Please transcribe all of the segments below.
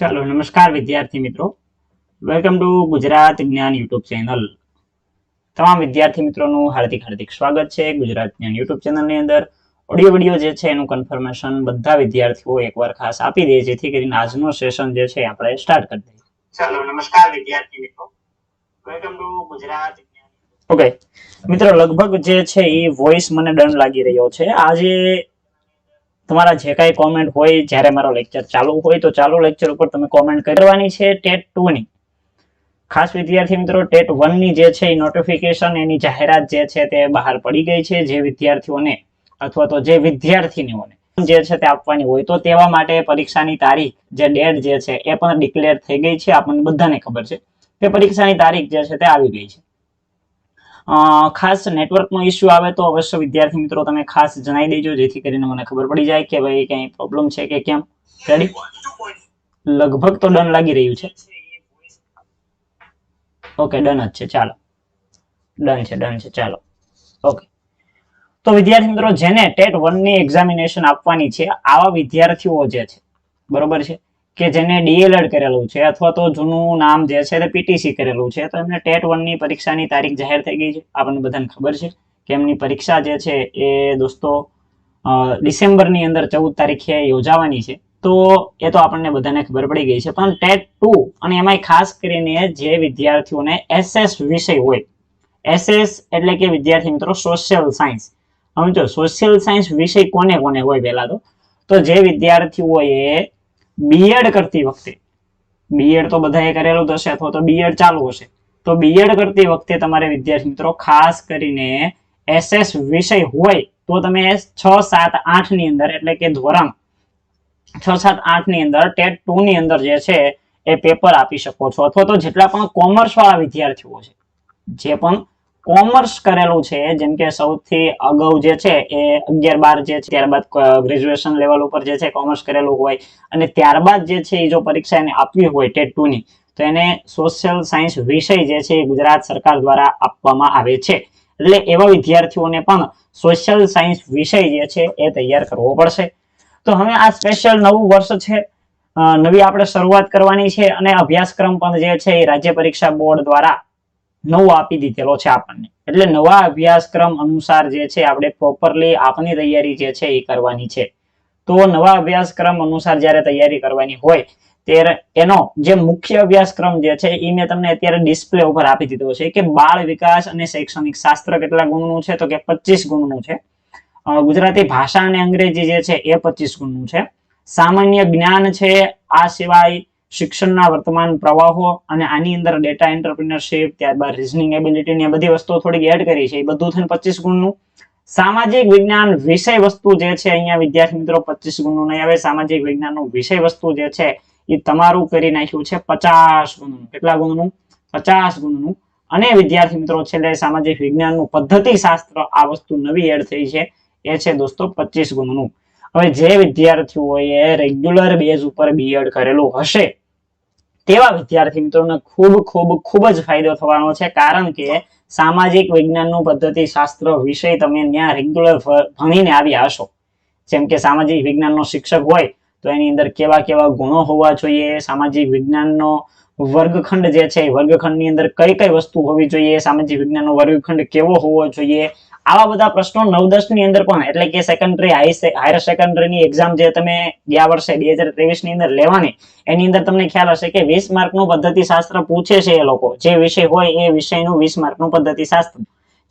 ચાલો નમસ્કાર વિદ્યાર્થી મિત્રો. વેલકમ ટુ ગુજરાત જ્ઞાન યુટ્યુબ ચેનલ. તમામ વિદ્યાર્થી મિત્રોનું હાર્દિક હાર્દિક સ્વાગત છે ગુજરાત જ્ઞાન યુટ્યુબ ચેનલની અંદર. ઓડિયો વિડિયો જે છે એનું કન્ફર્મેશન બધા વિદ્યાર્થીઓ એકવાર ખાસ આપી દે જેથી કરીને આજનો સેશન જે છે આપણે સ્ટાર્ટ કરી દઈએ. ચાલો નમસ્કાર વિદ્યાર્થી મિત્રો. વેલકમ ટુ ગુજરાત ઓકે મિત્રો લગભગ જે છે એ વોઇસ મને ડન લાગી રહ્યો છે. આજે તમારા જે કાંઈ કોમેન્ટ હોય, જ્યારે મારો લેક્ચર ચાલુ હોય, તો ચાલુ લેક્ચર ઉપર તમે કોમેન્ટ કરવાની છે ટેટ ટુ ની. ખાસ વિદ્યાર્થી મિત્રો, ટેટ વનની જે છે એ નોટિફિકેશન એની જાહેરાત જે છે તે બહાર પડી ગઈ છે. જે વિદ્યાર્થીઓને અથવા તો જે વિદ્યાર્થીનીઓને જે છે તે આપવાની હોય, તો તેવા માટે પરીક્ષાની તારીખ જે ડેટ જે છે એ પણ ડિક્લેર થઈ ગઈ છે. આપણને બધાને ખબર છે. તે પરીક્ષાની તારીખ જે છે તે આવી ગઈ છે. ખાસ નેટવર્કનો ઇસ્યુ આવે તો અવશ્ય વિદ્યાર્થી મિત્રો તમે ખાસ જણાવી દેજો, જેથી કરીને મને ખબર પડી જાય કે ભાઈ કંઈ પ્રોબ્લેમ છે કે કેમ. રેડી લગભગ તો ડન લાગી રહ્યું છે. ઓકે ડન જ છે. ચાલો. ડન છે ડન છે. ચાલો. ઓકે તો વિદ્યાર્થી મિત્રો, જેને ટેટ વનની એક્ઝામિનેશન આપવાની છે, આવા વિદ્યાર્થીઓ જે છે, બરોબર છે? કે જેને ડીએલએડ કરેલું છે અથવા તો જૂનું નામ જે છે તે પીટીસી કરેલું છે, તો એમને ટેટ વનની પરીક્ષાની તારીખ જાહેર થઈ ગઈ છે. આપણને બધાને ખબર છે કે એમની પરીક્ષા જે છે એ દોસ્તો ડિસેમ્બરની અંદર ચૌદ તારીખે યોજાવાની છે. તો એ તો આપણને બધાને ખબર પડી ગઈ છે. પણ ટેટ ટુ અને એમાંય ખાસ કરીને જે વિદ્યાર્થીઓને એસએસ વિષય હોય, એસએસ એટલે કે વિદ્યાર્થી મિત્રો સોશિયલ સાયન્સ. સમજો સોશિયલ સાયન્સ વિષય કોને કોને હોય પહેલા તો? તો જે વિદ્યાર્થીઓએ બીએડ કરતી વખતે. બીએડ તો બધાએ કરેલું જ હશે અથવા તો બીએડ ચાલુ હશે. તો બીએડ કરતી વખતે તમારે વિદ્યાર્થી મિત્રો, ખાસ કરીને એસએસ વિષય હોય, તો તમે છ, સાત આઠની અંદર, એટલે કે ધોરણ છ, સાત આઠની અંદર, ટેટ ટુ ની અંદર જે છે, એ પેપર આપી શકો છો. અથવા તો જેટલા પણ કોમર્સ વાળા વિદ્યાર્થીઓ છે, જે પણ કોમર્સ કરેલું છે, જેમ કે સૌથી અગાઉ જે છે એ અગિયાર બાર જે છે, ત્યારબાદ ગ્રેજ્યુએશન લેવલ ઉપર જે છે કોમર્સ કરેલું હોય. અને ત્યારબાદ જે છે એ જો પરીક્ષા એને આપવી હોય ટેટ ટુ ની તો એને સોશિયલ સાયન્સ વિષય જે છે એ ગુજરાત સરકાર દ્વારા આપવામાં આવે છે. એટલે એવા વિદ્યાર્થીઓને પણ સોશિયલ સાયન્સ વિષય જે છે એ તૈયાર કરવો પડશે. તો હવે આ સ્પેશિયલ નવું વર્ષ છે નવી આપણે શરૂઆત કરવાની છે અને અભ્યાસક્રમ પણ જે છે એ રાજ્ય પરીક્ષા બોર્ડ દ્વારા નવો આપી દીધેલો છે આપણને. એટલે નવા અભ્યાસક્રમ અનુસાર જે છે આપણે પ્રોપરલી આપની તૈયારી જે છે એ કરવાની છે. તો નવા અભ્યાસક્રમ અનુસાર જ્યારે તૈયારી કરવાની હોય, ત્યારે એનો જે મુખ્ય અભ્યાસક્રમ જે છે એ મેં તમને અત્યારે ડિસ્પ્લે ઉપર આપી દીધો છે કે બાળ વિકાસ અને શૈક્ષણિક શાસ્ત્ર કેટલા ગુણનું છે તો કે પચીસ ગુણનું છે. ગુજરાતી ભાષા અને અંગ્રેજી જે છે એ પચીસ ગુણનું છે. સામાન્ય જ્ઞાન છે આ સિવાય શિક્ષણના વર્તમાન પ્રવાહો અને આની અંદર ડેટા એન્ટરપ્રિનરશીપ ત્યારબાદ રિઝનિંગ એબિલિટી ની આ બધી વસ્તુઓ થોડીક એડ કરી છે. એ બધું થઈને પચીસ ગુણનું. સામાજિક વિજ્ઞાન વિષય વસ્તુ જે છે અહીંયા વિદ્યાર્થી મિત્રો પચીસ ગુણનું નહીં આવે. સામાજિક વિજ્ઞાનનું વિષય વસ્તુ જે છે એ તમારું કરી નાખ્યું છે પચાસ ગુણનું. કેટલા ગુણનું? પચાસ ગુણનું. અને વિદ્યાર્થી મિત્રો છેલ્લે સામાજિક વિજ્ઞાનનું પદ્ધતિ શાસ્ત્ર આ વસ્તુ નવી એડ થઈ છે. એ છે દોસ્તો પચીસ ગુણનું. હવે જે વિદ્યાર્થીઓએ રેગ્યુલર બેઝ ઉપર બીએડ કરેલું હશે તેવા વિદ્યાર્થી મિત્રોને ખૂબ ખૂબ ખૂબ જ ફાયદો થવાનો છે, કારણ કે સામાજિક વિજ્ઞાનનું પદ્ધતિ શાસ્ત્ર વિષય તમે ત્યાં રેગ્યુલર ભણીને આવ્યા હશો જેમ કે સામાજિક વિજ્ઞાનનો શિક્ષક હોય, તો એની અંદર કેવા કેવા ગુણો હોવા જોઈએ, સામાજિક વિજ્ઞાનનો વર્ગખંડ જે છે વર્ગખંડની અંદર કઈ કઈ વસ્તુ હોવી જોઈએ, સામાજિક વિજ્ઞાનનો વર્ગખંડ કેવો હોવો જોઈએ આવા બધા પ્રશ્નો નવ દસની અંદર પણ, એટલે કે સેકન્ડરી હાયર સેકન્ડરી ની એક્ઝામ જે તમે ગયા વર્ષે બે હજાર ત્રેવીસની અંદર લેવાની, એની અંદર તમને ખ્યાલ હશે કે વીસ માર્કનું પદ્ધતિ શાસ્ત્ર પૂછે છે એ લોકો. જે વિષય હોય એ વિષયનું વીસ માર્કનું પદ્ધતિ શાસ્ત્ર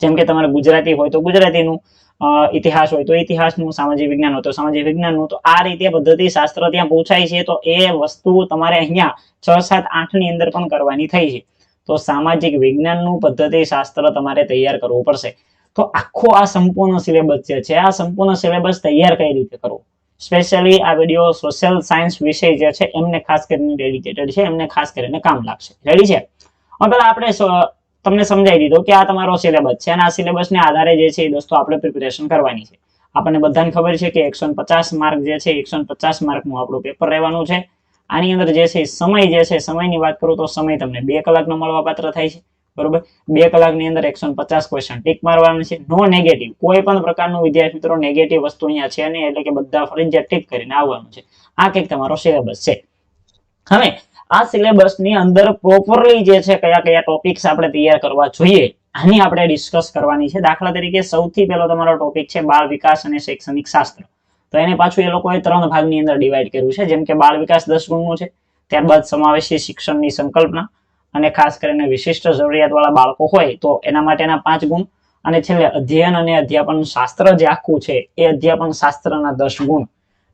જેમ કે તમારે ગુજરાતી હોય તો ગુજરાતીનું ઇતિહાસ હોય તો ઇતિહાસનું, સામાજિક વિજ્ઞાન હોય તો સામાજિક વિજ્ઞાનનું, તો આ રીતે પદ્ધતિ શાસ્ત્ર ત્યાં પૂછાય છે, તો એ વસ્તુ તમારે અહીંયા છ, સાત આઠની અંદર પણ કરવાની થઈ છે. તો સામાજિક વિજ્ઞાનનું પદ્ધતિ શાસ્ત્ર તમારે તૈયાર કરવું પડશે. તો આખો આ સંપૂર્ણ સિલેબસ જે છે, આ સંપૂર્ણ સિલેબસ તૈયાર કઈ રીતે કરવો? સ્પેશિયલી આ વીડિયો સોશિયલ સાયન્સ વિષય જે છે, એમને ખાસ કરીને ડેડિકેટેડ છે, એમને ખાસ કરીને કામ લાગશે. રેડી છે? હવે આપણે તમને સમજાવી દીધું કે આ તમારો સિલેબસ છે અને આ સિલેબસને આધારે જે છે એ દોસ્તો આપણે પ્રિપેરેશન કરવાની છે. આપણને બધાને ખબર છે કે એકસો માર્ક જે છે, એકસો માર્કનું આપણું પેપર રહેવાનું છે. આની અંદર જે છે સમય જે છે, સમયની વાત કરું તો સમય તમને બે કલાકનો મળવા પાત્ર થાય છે. બરોબર? બે કલાકની અંદર એકસો પચાસ ક્વેશ્ચન ટીક મારવાનું છે. નો નેગેટિવ કોઈ પણ પ્રકારનું વિદ્યાર્થી મિત્રો નેગેટિવ વસ્તુ અહીંયા છે નહીં, એટલે કે બધા ફરજિયાત ટીક કરીને આવવાનું છે. આ કંઈક તમારો સિલેબસ છે. હવે, આ સિલેબસની અંદર પ્રોપરલી જે છે, કયા કયા ટોપિક્સ આપણે તૈયાર કરવા જોઈએ, આની આપણે ડિસ્કસ કરવાની છે. દાખલા તરીકે સૌથી પહેલો તમારો ટોપિક છે બાળ વિકાસ અને શૈક્ષણિક શાસ્ત્ર. તો એને પાછું એ લોકોએ ત્રણ ભાગની અંદર ડિવાઈડ કર્યું છે. જેમ કે બાળ વિકાસ દસ ગુણનું છે, ત્યારબાદ સમાવેશી શિક્ષણની સંકલ્પના. અને ખાસ કરીને વિશિષ્ટ જરૂરિયાતવાળા બાળકો હોય તો એના માટેના પાંચ ગુણ. અને છેલ્લે અધ્યયન અને અધ્યાપન શાસ્ત્ર જે આખું છે એ અધ્યાપન શાસ્ત્રના દસ ગુણ.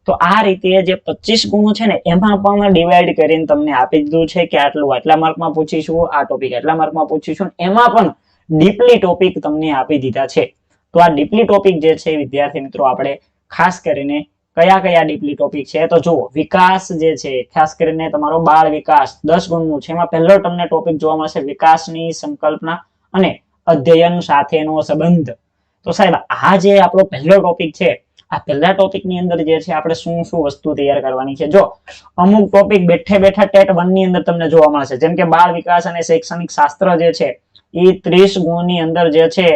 તો આ રીતે જે પચીસ ગુણો છે ને એમાં પણ ડિવાઈડ કરીને તમને આપી દીધું છે કે આટલું આટલા માર્કમાં પૂછીશું, આ ટોપિક આટલા માર્કમાં પૂછીશું એમાં પણ ડીપલી ટોપિક તમને આપી દીધા છે. તો આ ડીપલી ટોપિક જે છે વિદ્યાર્થી મિત્રો આપણે ખાસ કરીને કયા કયા ડીપલી ટોપિક છે? તો જુઓ, વિકાસ જે છે, ખાસ કરીને તમારો બાળ વિકાસ, દસ ગુણનું છે, એમાં પહેલો તમને ટોપિક જોવા મળશે વિકાસની સંકલ્પના અને અધ્યયન સાથેનો સંબંધ. તો સાહેબ, આ જે આપણો પહેલો ટોપિક છે, આ પહેલા ટોપિકની અંદર જે છે, આપણે શું શું વસ્તુ તૈયાર કરવાની છે? જો, અમુક ટોપિક બેઠે બેઠા ટેટ વનની અંદર તમને જોવા મળશે. જેમ કે બાળ વિકાસ અને શૈક્ષણિક શાસ્ત્ર જે છે એ ત્રીસ ગુણની અંદર જે છે,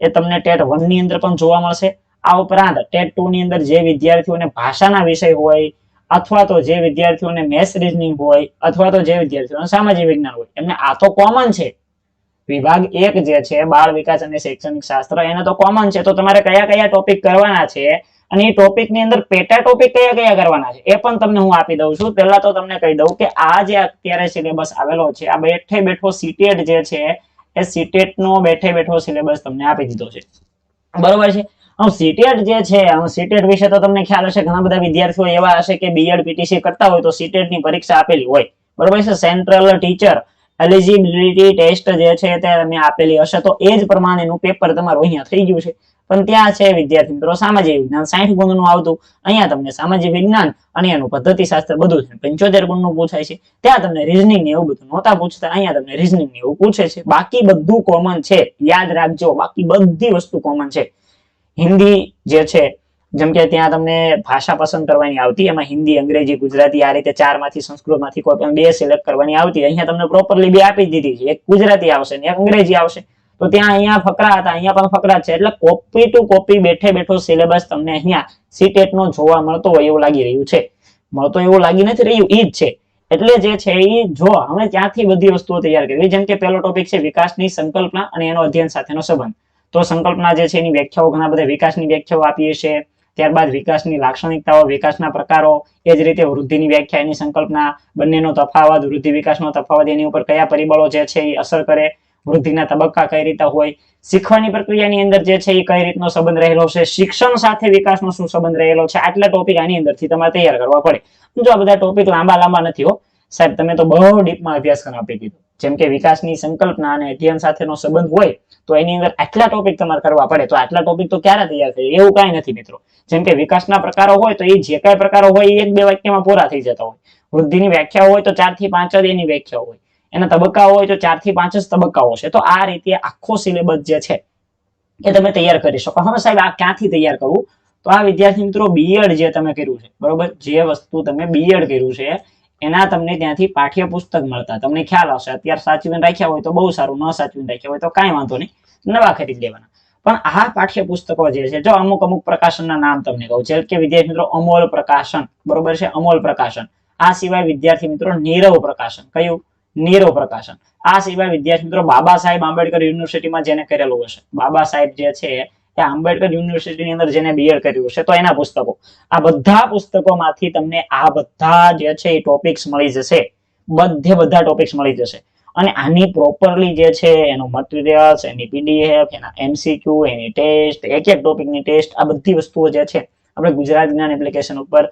એ તમને ટેટ વનની અંદર પણ જોવા મળશે. આ ઉપરાંત ટેટ ટુ ની અંદર જે વિદ્યાર્થીઓને ભાષાના વિષય હોય, અથવા તો જે વિદ્યાર્થીઓને મેથ્સ રીઝનિંગ હોય, અથવા તો જે વિદ્યાર્થીઓને સામાજિક વિજ્ઞાન હોય, એમને આ તો કોમન છે. વિભાગ એક જે છે, બાળ વિકાસ અને શૈક્ષણિક શાસ્ત્ર, એને તો કોમન છે. તો તમારે કયા કયા ટોપિક કરવાના છે? અને એ ટોપિકની અંદર પેટા ટોપિક કયા કયા કરવાના છે? એ પણ તમને હું આપી દઉં છું. પહેલા તો તમને કહી દઉં કે આ જે અત્યારે સિલેબસ આવેલો છે, આ બેઠે બેઠો સીટેટ જે છે, એ સીટેટ નો બેઠે બેઠો સિલેબસ તમને આપી દીધો છે. બરોબર છે? હવે સીટેટ જે છે હવે સીટેટ વિશે તો તમને ખ્યાલ હશે, ઘણા બધા વિદ્યાર્થીઓ એવા હશે કે બીએડ પીટીસી કરતા હોય તો સીટેટની પરીક્ષા આપેલી હોય. બરોબર છે સેન્ટ્રલ ટીચર એલિજિબિલિટી ટેસ્ટ જે છે તે આપેલી હશે, તો એ જ પ્રમાણેનું પેપર તમારું અહીંયા થઈ ગયું છે. પણ ત્યાં છે વિદ્યાર્થી મિત્રો, સામાજિક વિજ્ઞાન સાઠ ગુણનું આવતું, અહીંયા તમને સામાજિક વિજ્ઞાન અને એનું પદ્ધતિ શાસ્ત્ર બધું છે. પંચોતેર ગુણનું પૂછાય છે. ત્યાં તમને રીઝનિંગ ને એવું બધું નહોતા પૂછતા, અહીંયા તમને રીઝનિંગ ને એવું પૂછે છે. બાકી બધું કોમન છે. યાદ રાખજો, બાકી બધી વસ્તુ કોમન છે. હિન્દી જે છે, જેમ કે ત્યાં તમને ભાષા પસંદ કરવાની આવતી, એમાં હિન્દી, અંગ્રેજી, ગુજરાતી આ રીતે ચારમાંથી સંસ્કૃતમાંથી કોઈ પણ બે સિલેક્ટ કરવાની આવતી, અહીંયા તમને પ્રોપરલી બે આપી દીધી છે. એક ગુજરાતી આવશે ને એક અંગ્રેજી આવશે. તો ત્યાં અહીંયા ફકરા હતા, અહીંયા પણ ફકરા છે, એટલે કોપી ટુ કોપી બેઠે બેઠો સિલેબસ તમને અહીંયા સીટેટ નો જોવા મળતો હોય એવું લાગી રહ્યું છે. મળતો એવું લાગી નથી રહ્યું, ઈ જ છે. એટલે જે છે એ જો, હવે ત્યાંથી બધી વસ્તુઓ તૈયાર કરવી, જેમ કે પહેલો ટોપિક છે વિકાસની સંકલ્પના અને એનો અધ્યયન સાથેનો સંબંધ. તો સંકલ્પના જે છે એની વ્યાખ્યાઓ ઘણા બધા વિકાસની વ્યાખ્યાઓ આપીએ છીએ ત્યારબાદ વિકાસની લાક્ષણિકતાઓ, વિકાસના પ્રકારો, એ જ રીતે વૃદ્ધિની વ્યાખ્યા, એની સંકલ્પના, બંનેનો તફાવત, વૃદ્ધિ વિકાસનો તફાવત, એની ઉપર કયા પરિબળો જે છે એ અસર કરે, વૃદ્ધિના તબક્કા કઈ રીતે હોય, શીખવાની પ્રક્રિયાની અંદર જે છે એ કઈ રીતનો સંબંધ રહેલો છે, શિક્ષણ સાથે વિકાસનો શું સંબંધ રહેલો છે, આટલા ટોપિક આની અંદરથી તમારે તૈયાર કરવા પડે. જો આ બધા ટોપિક લાંબા લાંબા નથી હો, સાહેબ, તમે તો બહુ ડીપમાં અભ્યાસક્રમ આપી દીધો. જેમ કે વિકાસની સંકલ્પના અને અધ્યયન સાથેનો સંબંધ હોય, તો એની અંદર આટલા ટોપિક તમારે કરવા પડે. તો આટલા ટોપિક તો ક્યારે તૈયાર થાય એવું કાંઈ નથી મિત્રો. જેમ કે વિકાસના પ્રકારો હોય, તો એ જે કાંઈ પ્રકારો હોય, એ એક બે વાક્યમાં પૂરા થઈ જતા હોય. વૃદ્ધિની વ્યાખ્યા હોય, તો ચારથી પાંચ જ એની વ્યાખ્યા હોય. એના તબક્કા હોય, તો ચારથી પાંચ જ તબક્કાઓ છે. તો આ રીતે આખો સિલેબસ જે છે, એ તમે તૈયાર કરી શકો. હવે સાહેબ, આ ક્યાંથી તૈયાર કરવું? તો આ વિદ્યાર્થી મિત્રો બીએડ જે તમે કર્યું છે, બરોબર? જે વસ્તુ તમે બીએડ કર્યું છે એના તમને ત્યાંથી પાઠ્યપુસ્તક મળતા. તમને ખ્યાલ આવશે. અત્યારે સાચવીને રાખ્યા હોય તો બહુ સારું, ન સાચવીને રાખ્યા હોય તો કાંઈ વાંધો નહીં. નવા ખરીદ લેવાના. પણ આ પાઠ્યપુસ્તકો જે છે, જો અમુક અમુક પ્રકાશનના નામ તમને કહું. જેમ કે વિદ્યાર્થી મિત્રો, અમોલ પ્રકાશન. બરોબર છે? અમોલ પ્રકાશન. આ સિવાય વિદ્યાર્થી મિત્રો, નીરવ પ્રકાશન. કયું? નીરવ પ્રકાશન. આ સિવાય વિદ્યાર્થી મિત્રો, બાબા સાહેબ આંબેડકર યુનિવર્સિટીમાં જેને કરેલું હશે. બાબા સાહેબ જે છે એ આંબેડકર યુનિવર્સિટીની અંદર જેને બીએડ કર્યું છે તો એના પુસ્તકો. આ બધા પુસ્તકોમાંથી તમને આ બધા જે છે એ ટોપિક્સ મળી જશે. બધે બધા ટોપિક્સ મળી જશે. અને આની પ્રોપરલી જે છે એનું મટીરિયલ્સ, એની પીડીએફ એના એમસીક્યુ એની ટેસ્ટ એક એક ટોપિકની ટેસ્ટ આ બધી વસ્તુઓ જે છે, આપણે ગુજરાત જ્ઞાન એપ્લિકેશન ઉપર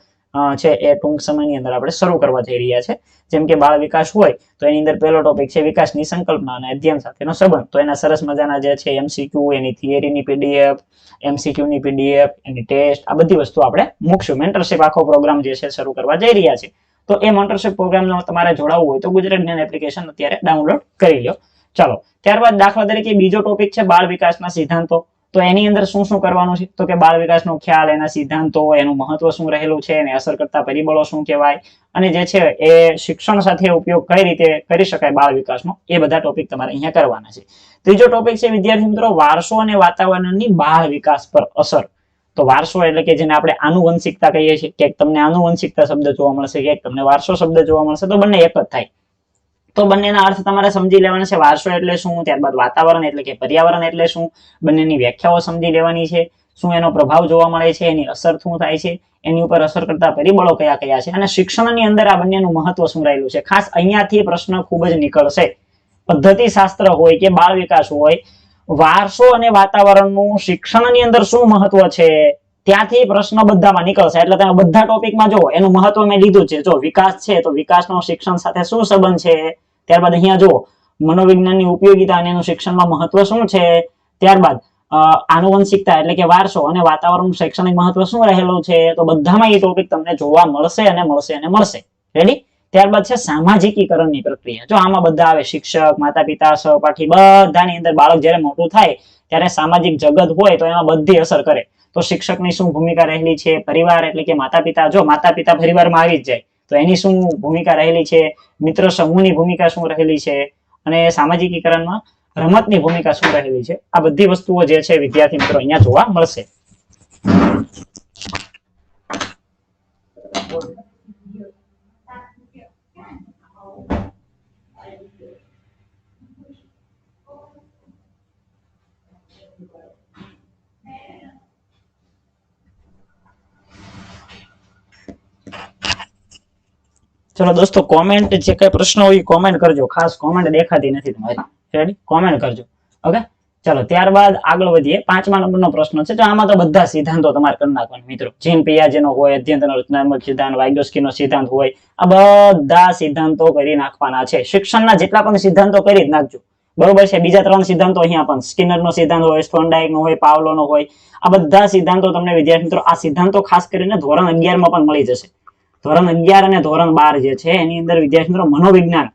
છે એ ટૂંક સમયની અંદર આપણે શરૂ કરવા જઈ રહ્યા છે. જેમ કે બાળ વિકાસ હોય, તો એની અંદર પહેલો ટોપિક છે વિકાસની સંકલ્પના અને અધ્યયન સાથેનો સંબંધ. તો એના સરસ મજાના જે છે એમસીક્યુ એની થિયરીની પીડીએફ એમસીક્યુ ની પીડીએફ એની ટેસ્ટ આ બધી વસ્તુ આપણે મૂકશું. મેન્ટરશિપ આખો પ્રોગ્રામ જે છે શરૂ કરવા જઈ રહ્યા છે. તો એ મેન્ટરશિપ પ્રોગ્રામમાં તમારે જોડાવવું હોય તો ગુજરાત જ્ઞાન એપ્લિકેશન અત્યારે ડાઉનલોડ કરી લો ચાલો, ત્યારબાદ દાખલા તરીકે બીજો ટોપિક છે બાળ વિકાસના સિદ્ધાંતો. તો એની અંદર શું શું કરવાનું છે? તો કે બાળ વિકાસનો ખ્યાલ, એના સિદ્ધાંતો, એનું મહત્વ શું રહેલું છે, એને અસર કરતા પરિબળો શું કહેવાય? અને જે છે એ શિક્ષણ સાથે ઉપયોગ કઈ રીતે કરી શકાય બાળ વિકાસનો? એ બધા ટોપિક તમારે અહીંયા કરવાના છે. ત્રીજો ટોપિક છે, વિદ્યાર્થી મિત્રો, વારસો અને વાતાવરણની બાળ વિકાસ પર અસર. તો વારસો એટલે કે જેને આપણે આનુવંશિકતા કહીએ છીએ. ક્યાંક તમને આનુવંશિકતા શબ્દ જોવા મળશે, ક્યાંક તમને વારસો શબ્દ જોવા મળશે, તો બંને એક જ થાય. તો બંનેના અર્થ તમારે સમજી લેવાના છે વારસો એટલે શું, ત્યારબાદ વાતાવરણ એટલે કે પર્યાવરણ એટલે શું, બંનેની વ્યાખ્યાઓ સમજી લેવાની છે, શું એનો પ્રભાવ જોવા મળે છે, એની અસર શું થાય છે, એની ઉપર અસર કરતા પરિબળો કયા કયા છે, અને શિક્ષણની અંદર આ બંનેનું મહત્વ શું રહેલું છે. ખાસ અહીંયાથી પ્રશ્ન ખૂબ જ નીકળશે. પદ્ધતિ શાસ્ત્ર હોય કે બાળ વિકાસ હોય, વારસો અને વાતાવરણનું શિક્ષણની અંદર શું મહત્વ છે? ત્યાંથી પ્રશ્ન બધામાં નીકળશે. એટલે તમે બધા ટોપિકમાં જો એનું મહત્વ મેં લીધું છે. જો વિકાસ છે, તો વિકાસનો શિક્ષણ સાથે શું સંબંધ છે? ત્યારબાદ અહીંયા જો મનોવિજ્ઞાનની ઉપયોગિતા અને એનું શિક્ષણમાં મહત્વ શું છે? ત્યારબાદ આનુવંશિકતા એટલે કે વારસો અને વાતાવરણનું શૈક્ષણિક મહત્વ શું રહેલું છે? તો બધામાં એ ટોપિક તમને જોવા મળશે અને મળશે અને મળશે. રેડી ત્યારબાદ છે સામાજિકીકરણની પ્રક્રિયા. જો આમાં બધા આવે, શિક્ષક માતા પિતા સહપાઠી, બધાની અંદર બાળક જ્યારે મોટું થાય, ત્યારે સામાજિક જગત હોય તો એમાં બધી અસર કરે. તો શિક્ષકની શું ભૂમિકા રહેલી છે? પરિવાર એટલે કે માતા પિતા જો માતા પિતા પરિવારમાં આવી જ જાય, તો એની શું ભૂમિકા રહેલી છે? મિત્ર સમૂહની ભૂમિકા શું રહેલી છે? અને સામાજિકીકરણમાં રમતની ભૂમિકા શું રહેલી છે? આ બધી વસ્તુઓ જે છે વિદ્યાર્થી મિત્રો અહીંયા જોવા મળશે. ચલો દોસ્તો કોમેન્ટ જે કઈ પ્રશ્ન હોય કોમેન્ટ કરજો. ખાસ કોમેન્ટ દેખાતી નથી તમારી. રેડી કોમેન્ટ કરજો. ઓકે ચલો, ત્યારબાદ આગળ વધીએ. પાંચમા નંબરનો પ્રશ્ન છે. તો આમાં તો બધા સિદ્ધાંતો તમારે કરી નાખવાના મિત્રો. જીન પિયાજેનો હોય અધ્યયન રચનાત્મક સિદ્ધાંત વાઇગોસ્કીનો સિદ્ધાંત હોય, આ બધા સિદ્ધાંતો કરી નાખવાના છે. શિક્ષણના જેટલા પણ સિદ્ધાંતો કરી નાખજો. બરોબર છે? બીજા ત્રણ સિદ્ધાંતો અહીંયા પણ. સ્કિનરનો સિદ્ધાંત હોય સ્ટોનડાઇકનો હોય, પાવલોનો હોય. આ બધા સિદ્ધાંતો તમને વિદ્યાર્થી મિત્રો, આ સિદ્ધાંતો ખાસ કરીને ધોરણ અગિયારમાં પણ મળી જશે. ધોરણ અગિયાર અને ધોરણ બાર જે છે, એની અંદર વિદ્યાર્થી મિત્રો મનોવિજ્ઞાન.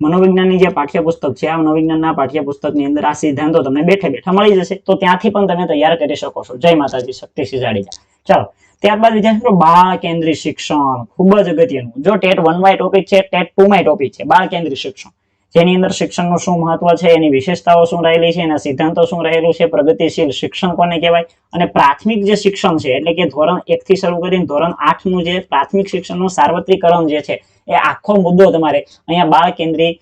મનોવિજ્ઞાનની જે પાઠ્યપુસ્તક છે, આ મનોવિજ્ઞાનના પાઠ્યપુસ્તકની અંદર આ સિદ્ધાંતો તમને બેઠે બેઠા મળી જશે. તો ત્યાંથી પણ તમે તૈયાર કરી શકો છો. જય માતાજી શક્તિસિંહ જાડેજા ચાલો, ત્યારબાદ વિદ્યાર્થી મિત્રો બાળ કેન્દ્રિત શિક્ષણ ખૂબ જ અગત્યનું. જો ટેટ વનમાં ટોપિક છે, ટેટ ટુ માં ટોપિક છે, બાળ કેન્દ્રિત શિક્ષણ. જેની અંદર શિક્ષણનું શું મહત્વ છે, એની વિશેષતાઓ શું રહેલી છે, એના સિદ્ધાંતો શું રહેલું છે, પ્રગતિશીલ શિક્ષણ કોને કહેવાય? અને પ્રાથમિક જે શિક્ષણ છે, એટલે કે ધોરણ એક થી શરૂ કરીને ધોરણ આઠનું જે પ્રાથમિક શિક્ષણનું સાર્વત્રિકરણ જે છે, એ આખો મુદ્દો તમારે અહીંયા બાળ કેન્દ્રી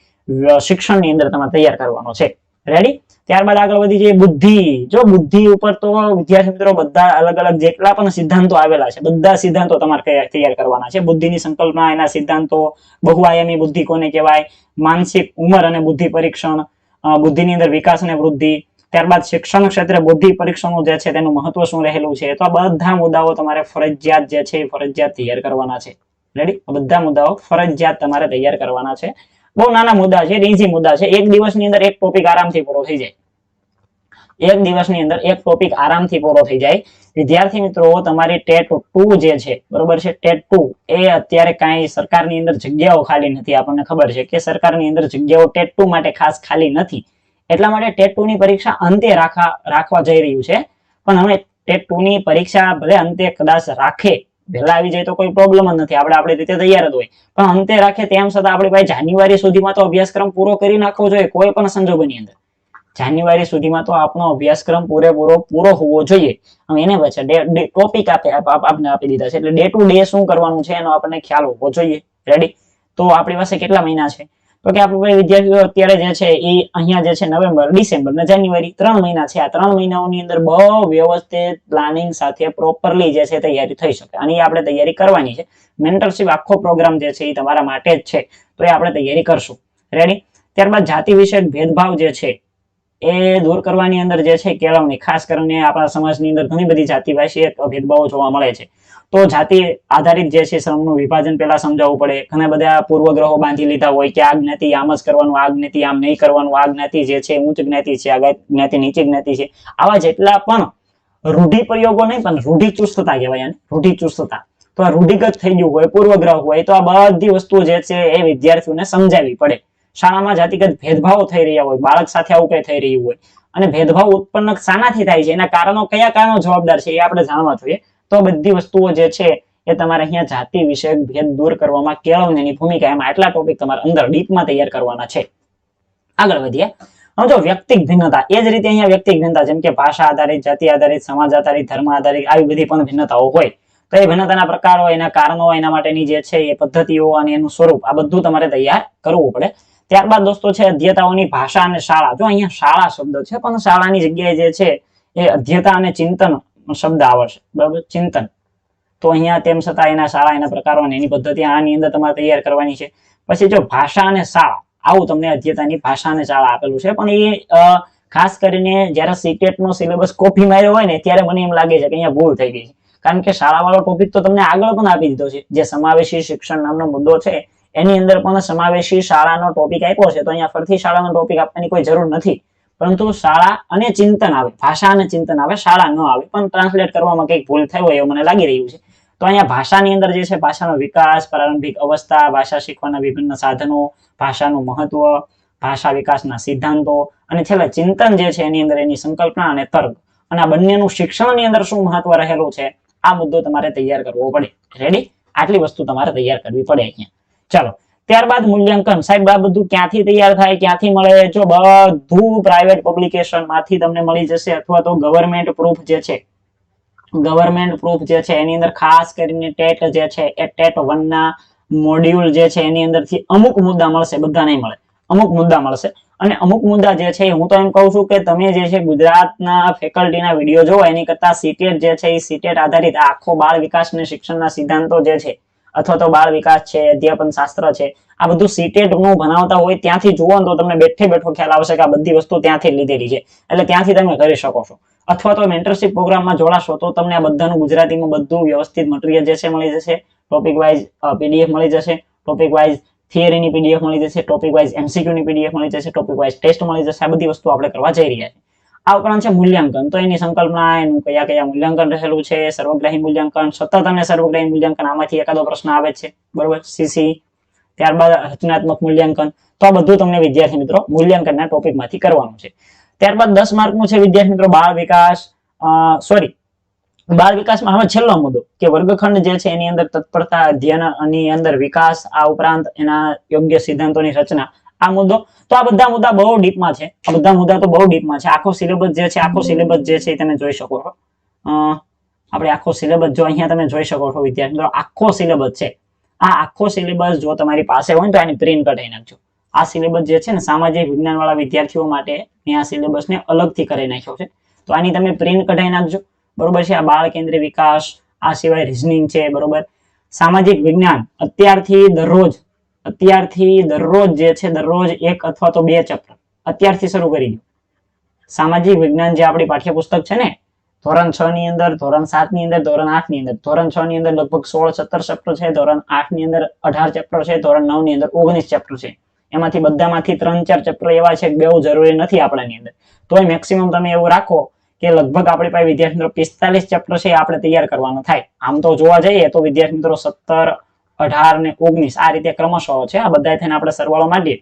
શિક્ષણની અંદર તમારે તૈયાર કરવાનો છે. રેડી ત્યારબાદ આગળ વધી જઈએ બુદ્ધિ. જો બુદ્ધિ ઉપર તો વિદ્યાર્થી મિત્રો બધા અલગ અલગ જેટલા પણ સિદ્ધાંતો આવેલા છે, બધા સિદ્ધાંતો તમારે તૈયાર કરવાના છે. બુદ્ધિની સંકલ્પના, એના સિદ્ધાંતો, બહુઆયામી બુદ્ધિ કોને કહેવાય? માનસિક ઉંમર અને બુદ્ધિ પરીક્ષણ બુદ્ધિની અંદર વિકાસ અને વૃદ્ધિ. ત્યારબાદ શિક્ષણ ક્ષેત્રે બુદ્ધિ પરીક્ષણો જે છે તેનું મહત્વ શું રહેલું છે? તો આ બધા મુદ્દાઓ તમારે ફરજિયાત જે છે એ ફરજિયાત તૈયાર કરવાના છે. રેડી બધા મુદ્દાઓ ફરજિયાત તમારે તૈયાર કરવાના છે. બહુ નાના મુદ્દા છે ઇઝી મુદ્દા છે. એક દિવસની અંદર એક ટોપિક આરામથી પૂરો થઈ જાય. એક દિવસની અંદર એક ટોપિક આરામથી પૂરો થઈ જાય. વિદ્યાર્થી મિત્રો, તમારી ટેટ ટુ જે છે, બરોબર છે? ટેટ ટુ એ અત્યારે કાંઈ સરકારની અંદર જગ્યાઓ ખાલી નથી. આપણને ખબર છે કે સરકારની અંદર જગ્યાઓ ટેટ ટુ માટે ખાસ ખાલી નથી. એટલા માટે ટેટ ટુ ની પરીક્ષા અંતે રાખવા રાખવા જઈ રહ્યું છે. પણ હવે ટેટ ટુ ની પરીક્ષા ભલે અંતે કદાચ રાખે વહેલા આવી જાય તો કોઈ પ્રોબ્લેમ જ નથી. આપણે આપણી રીતે તૈયાર જ હોય. પણ અંતે રાખે તેમ છતાં આપણે ભાઈ જાન્યુઆરી સુધીમાં તો અભ્યાસક્રમ પૂરો કરી નાખવો જોઈએ, કોઈ પણ સંજોગોની અંદર. જાન્યુઆરી સુધીમાં તો આપણો અભ્યાસક્રમ પૂરેપૂરો પૂરો હોવો જોઈએ. એને વચ્ચે ટોપિક આપ- આપને આપી દીધા છે. એટલે ડે ટુ ડે શું કરવાનું છે એનો આપણને ખ્યાલ હોવો જોઈએ. રેડી તો આપણી પાસે કેટલા મહિના છે? તો કે આપણે વિદ્યાર્થીઓ અત્યારે જે છે એ અહીંયા જે છે નવેમ્બર, ડિસેમ્બર ને જાન્યુઆરી ત્રણ મહિના છે. આ ત્રણ મહિનાઓની અંદર બહુ વ્યવસ્થિત પ્લાનિંગ સાથે પ્રોપરલી જે છે તૈયારી થઈ શકે. અને આપણે તૈયારી કરવાની છે. મેન્ટરશીપ આખો પ્રોગ્રામ જે છે એ તમારા માટે જ છે. તો એ આપણે તૈયારી કરશું. રેડી ત્યારબાદ જાતિ વિષયક ભેદભાવ જે છે એ દૂર કરવાની અંદર જે છે કેળવણી. ખાસ કરીને આપણા સમાજની અંદર ઘણી બધી જાતિ વિષયક ભેદભાવો જોવા મળે છે. તો જાતિ આધારિત જે છે શ્રમનું વિભાજન પહેલા સમજાવવું પડે. ઘણા બધા પૂર્વગ્રહો બાંધી લીધા હોય કે આ જ્ઞાતિ આમ જ કરવાનું આ જ્ઞાતિ આમ નહીં કરવાનું આ જ્ઞાતિ જે છે ઉચ્ચ જ્ઞાતિ છે આ જ્ઞાતિ, નીચી જ્ઞાતિ છે. આવા જેટલા પણ રૂઢિપ્રયોગો નહીં, પણ રૂઢિચુસ્તતા કહેવાય આને રૂઢિચુસ્તતા. તો આ રૂઢિગત થઈ ગયું હોય, પૂર્વગ્રહ હોય, તો આ બધી વસ્તુઓ જે છે એ વિદ્યાર્થીઓને સમજાવી પડે. શાળામાં જાતિગત ભેદભાવો થઈ રહ્યા હોય, બાળક સાથે આવું કઈ થઈ રહ્યું હોય. અને ભેદભાવ ઉત્પન્ન શાનાથી થાય છે. એના કારણો કયા કારણો જવાબદાર છે એ આપણે જાણવા જોઈએ. તો બધી વસ્તુઓ જે છે એ તમારે અહીંયા જાતિ વિષયક ભેદ દૂર કરવામાં કેળવણીની ભૂમિકા એમાં આટલા ટોપિક તમારે અંદર ડીપમાં તૈયાર કરવાના છે. આગળ વધીએ. સમજો વ્યક્તિક ભિન્નતા, એ જ રીતે અહીંયા વ્યક્તિક ભિન્નતા, જેમ કે ભાષા આધારિત, જાતિ આધારિત, સમાજ આધારિત, ધર્મ આધારિત, આવી બધી પણ ભિન્નતાઓ હોય. તો એ ભિન્નતાના પ્રકારો, એના કારણો, એના માટેની જે છે એ પદ્ધતિઓ અને એનું સ્વરૂપ આ બધું તમારે તૈયાર કરવું પડે. ત્યારબાદ દોસ્તો છે અધ્યતાઓની ભાષા અને શાળા. જો અહીંયા શાળા શબ્દ છે, પણ શાળાની જગ્યાએ જે છે એ અધ્યતા અને ચિંતન શબ્દ આવશે બરાબર? ચિંતન. તો અહીંયા તેમ છતાં એના શાળા, એના પ્રકારો અને એની પદ્ધતિ આની અંદર તમારે તૈયાર કરવાની છે. પછી જો ભાષા અને શાળા, આવું તમને અધ્યતાની ભાષા અને શાળા આપેલું છે. પણ એ ખાસ કરીને જ્યારે સિકેટ નો સિલેબસ કોપી માર્યો હોય ને, ત્યારે મને એમ લાગે છે કે અહીંયા ભૂલ થઈ ગઈ છે. કારણ કે શાળાવાળો ટોપિક તો તમને આગળ પણ આપી દીધો છે. જે સમાવેશી શિક્ષણ નામનો મુદ્દો છે, એની અંદર પણ સમાવેશી શાળાનો ટોપિક આપ્યો છે. તો અહીંયા ફરીથી શાળાનો ટોપિક આપવાની કોઈ જરૂર નથી. પરંતુ શાળા અને ચિંતન આવે. ભાષા અને ચિંતન આવે, શાળા ન આવે. પણ ટ્રાન્સલેટ કરવામાં કંઈક ભૂલ થઈ એવું મને લાગી રહ્યું છે. તો અહીંયા ભાષાની અંદર જે છે, ભાષાનો વિકાસ, પ્રારંભિક અવસ્થા, ભાષા શીખવાના વિભિન્ન સાધનો, ભાષાનું મહત્વ, ભાષા વિકાસના સિદ્ધાંતો અને છેલ્લે ચિંતન જે છે, એની અંદર એની સંકલ્પના અને તર્ક. અને આ બંનેનું શિક્ષણની અંદર શું મહત્વ રહેલું છે, આ મુદ્દો તમારે તૈયાર કરવો પડે. રેડી આટલી વસ્તુ તમારે તૈયાર કરવી પડે અહીંયા. ચાલો ત્યારબાદ મૂલ્યાંકન. સાહેબ, આ બધું ક્યાંથી તૈયાર થાય? ક્યાંથી મળે? જો બધું પ્રાઇવેટ પબ્લિકેશનમાંથી તમને મળી જશે અથવા તો ગવર્મેન્ટ પ્રૂફ જે છે ગવર્મેન્ટ પ્રૂફ જે છે, એની અંદર ખાસ કરીને ટેટ જે છે, એ ટેટ વન ના મોડ્યુલ જે છે, એની અંદરથી અમુક મુદ્દા મળશે બધા નહીં મળે. અમુક મુદ્દા મળશે. અને અમુક મુદ્દા જે છે હું તો એમ કહું છું કે તમે જે છે, ગુજરાતના ફેકલ્ટીના વીડિયો જોવો એની કરતા સીટેટ જે છે, એ સીટેટ આધારિત આખો બાળ વિકાસ અને શિક્ષણના સિદ્ધાંતો જે છે અથવા તો બાળ વિકાસ છે, અધ્યાપન શાસ્ત્ર છે, આ બધું સીટેટનું ભણાવતા હોય ત્યાંથી જુઓ તો તમને બેઠે બેઠો ખ્યાલ આવશે કે આ બધી વસ્તુ ત્યાંથી લીધેલી છે. એટલે ત્યાંથી તમે કરી શકો છો. અથવા તો મેન્ટરશિપ પ્રોગ્રામમાં જોડાશો તો તમને આ બધાનું ગુજરાતીમાં બધું વ્યવસ્થિત મટીરિયલ જે છે મળી જશે. ટોપિક વાઇઝ પીડીએફ મળી જશે. ટોપિક વાઇઝ થિયરીની પીડીએફ મળી જશે. ટોપિક વાઇઝ એમસીક્યુ ની પીડીએફ મળી જશે. ટોપિક વાઇઝ ટેસ્ટ મળી જશે. આ બધી વસ્તુ આપણે કરવા જઈ રહ્યા છીએ. આ ઉપરાંત છે મૂલ્યાંકન. તો એની સંકલ્પના એનું કયા કયા મૂલ્યાંકન રહેલું છે, સર્વગ્રાહી મૂલ્યાંકન, સતત અને સર્વગ્રાહી મૂલ્યાંકન, આમાંથી એકાદો પ્રશ્ન આવે છે. બરોબર? સીસી ત્યારબાદ રચનાત્મક મૂલ્યાંકન. તો આ બધું તમને વિદ્યાર્થી મિત્રો મૂલ્યાંકનના ટોપિકમાંથી કરવાનું છે. ત્યારબાદ દસ માર્કનું છે વિદ્યાર્થી મિત્રો બાળ વિકાસ. સોરી બાળ વિકાસમાં હવે છેલ્લો મુદ્દો કે વર્ગખંડ જે છે એની અંદર તત્પરતા, અધ્યયન અને અંદર વિકાસ, આ ઉપરાંત એના યોગ્ય સિદ્ધાંતોની રચના. આ મુદ્દો. તો આ બધા મુદ્દા બહુ ડીપમાં છે. આ બધા મુદ્દા તો બહુ ડીપમાં છે. આખો સિલેબસ જે છે, આખો સિલેબસ જે છે તમે જોઈ શકો છો. આપણે આખો સિલેબસ જો અહીંયા તમે જોઈ શકો છો વિદ્યાર્થી મિત્રો આખો સિલેબસ છે. આ આખો સિલેબસ જો તમારી પાસે હોય તો આની પ્રિન્ટ કઢાઈ નાખજો. આ સિલેબસ જે છે ને, સામાજિક વિજ્ઞાન વાળા વિદ્યાર્થીઓ માટે મેં આ સિલેબસને અલગથી કરી નાખ્યો છે. તો આની તમે પ્રિન્ટ કઢાઈ નાખજો. બરોબર છે? આ બાળ કેન્દ્રીય વિકાસ, આ સિવાય રિઝનિંગ છે, બરોબર. સામાજિક વિજ્ઞાન, અત્યારથી દરરોજ અત્યારથી દરરોજ જે છે, દરરોજ એક અથવા તો બે ચેપ્ટર અત્યારથી શરૂ કરી દો. સામાજિક વિજ્ઞાન જે આપણી પાઠ્યપુસ્તક છે ને, ધોરણ છ ની અંદર, ધોરણ સાતની અંદર, ધોરણ આઠની અંદર. ધોરણ છ ની અંદર લગભગ સોળ, સત્તર ચેપ્ટર છે, ધોરણ આઠની અંદર અઢાર ચેપ્ટર છે, ધોરણ નવની અંદર ઓગણીસ ચેપ્ટર છે. એમાંથી બધામાંથી ત્રણ, ચાર ચેપ્ટર એવા છે કે બેઉ જરૂરી નથી આપણાની અંદર. તોય મેક્સિમમ તમે એવું રાખો કે લગભગ આપણી પાસે વિદ્યાર્થી મિત્રો પિસ્તાલીસ ચેપ્ટર છે આપણે તૈયાર કરવાનું થાય. આમ તો જોવા જઈએ તો વિદ્યાર્થી મિત્રો સત્તર અઢાર ને ઓગણીસ. આ રીતે ક્રમશઃ છે. આ બધા થઈને આપણે સરવાળો માંડીએ.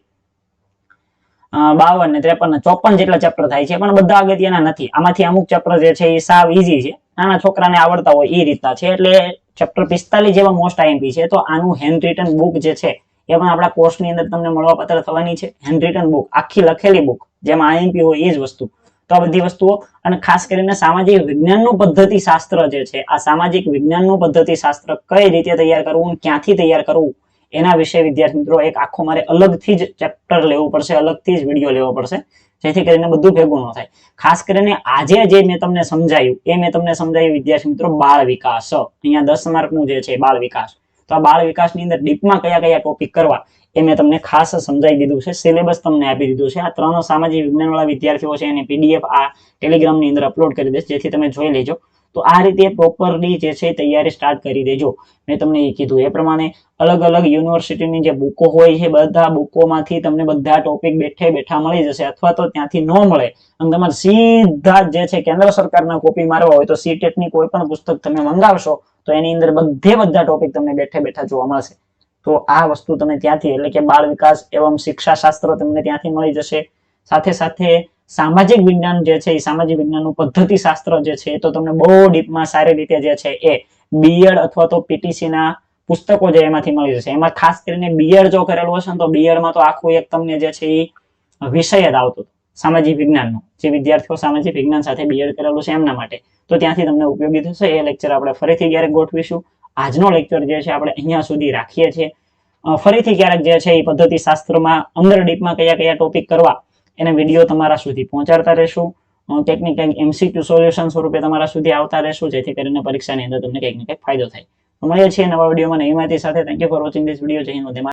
બાવન ને ત્રેપન ને ચોપન જેટલા ચેપ્ટર થાય છે. પણ બધા અગત્યના નથી. આમાંથી અમુક ચેપ્ટર જે છે એ સાવ ઈઝી છે. નાના છોકરાને આવડતા હોય એ રીતના છે. એટલે ચેપ્ટર પિસ્તાલીસ જેવા મોસ્ટ આઈએમપી છે. તો આનું હેન્ડ રિટન બુક જે છે, એ પણ આપણા કોર્સની અંદર તમને મળવાપાત્ર થવાની છે. હેન્ડ રિટન બુક આખી લખેલી બુક જેમાં આઈએમપી હોય એ જ વસ્તુ. તો આ બધી વસ્તુઓ અને ખાસ કરીને સામાજિક વિજ્ઞાનનું પદ્ધતિ શાસ્ત્ર જે છે, આ સામાજિક વિજ્ઞાનનું પદ્ધતિ શાસ્ત્ર કઈ રીતે તૈયાર કરવું ક્યાંથી તૈયાર કરવું, એના વિશે વિદ્યાર્થી મિત્રો એક આખો મારે અલગથી જ ચેપ્ટર લેવું પડશે, અલગથી જ વીડિયો લેવો પડશે, જેથી કરીને બધું ભેગું ન થાય. ખાસ કરીને આજે જે મેં તમને સમજાયું, એ મેં તમને સમજાયું વિદ્યાર્થી મિત્રો બાળ વિકાસ. અહીંયા દસ માર્કનું જે છે બાળ વિકાસ. તો આ બાળ વિકાસની અંદર ડીપમાં કયા કયા ટોપિક કરવા એ મેં તમને ખાસ સમજાવી દીધું છે. સિલેબસ તમને આપી દીધું છે. આ ત્રણ સામાજિક વિજ્ઞાન વાળા વિદ્યાર્થીઓ છે, એની પીડીએફ આ ટેલિગ્રામની અંદર અપલોડ કરી દઈશ, જેથી તમે જોઈ લેજો. તો આ રીતે પ્રોપરલી જે છે તૈયારી સ્ટાર્ટ કરી દેજો. મેં તમને એ કીધું. એ પ્રમાણે અલગ અલગ યુનિવર્સિટીની જે બુકો હોય છે, બધા બુકોમાંથી તમને બધા ટોપિક બેઠે બેઠા મળી જશે, અથવા તો ત્યાંથી ન મળે. અને તમારે સીધા જે છે કેન્દ્ર સરકારના કોપી મારવા હોય તો સીટેટની કોઈ પણ પુસ્તક તમે મંગાવશો, તો એની અંદર બધે બધા ટોપિક તમને બેઠે બેઠા જોવા મળશે. તો આ વસ્તુ તમે ત્યાંથી, એટલે કે બાળ વિકાસ એવમ શિક્ષા શાસ્ત્ર તમને ત્યાંથી મળી જશે. સાથે સાથે સામાજિક વિજ્ઞાન જે છે, એ સામાજિક વિજ્ઞાનનું પદ્ધતિ શાસ્ત્ર જે છે, એ તો તમને બહુ ડીપમાં સારી રીતે જે છે, એ બીએડ અથવા તો પીટીસી ના પુસ્તકો જે એમાંથી મળી જશે. એમાં ખાસ કરીને બીએડ જો કરેલું હશે ને તો બીએડમાં તો આખું એક તમને જે છે એ વિષય જ આવતો હતો. સામાજિક વિજ્ઞાનનો. જે વિદ્યાર્થીઓ સામાજિક વિજ્ઞાન સાથે બીએડ કરેલું છે એમના માટે. તો ત્યાંથી તમને ઉપયોગી થશે. એ લેક્ચર આપણે ફરીથી ક્યારેક ગોઠવીશું. આજનો લેક્ચર જે છે આપણે અહીંયા સુધી રાખીએ છીએ. ફરીથી ક્યારેક જે છે એ પદ્ધતિ શાસ્ત્રમાં અંદર ડીપમાં કયા કયા ટોપિક કરવા એને વીડિયો તમારા સુધી પહોંચાડતા રહેશું. કંઈક એમસીક્યુ સોલ્યુશન સ્વરૂપે તમારા સુધી આવતા રહેશું, જેથી કરીને પરીક્ષાની અંદર તમને કંઈક ને કંઈક ફાયદો થાય. મળીએ છીએ નવા વિડીયોમાં નવી માહિતી સાથે. Thank you for watching this video જય.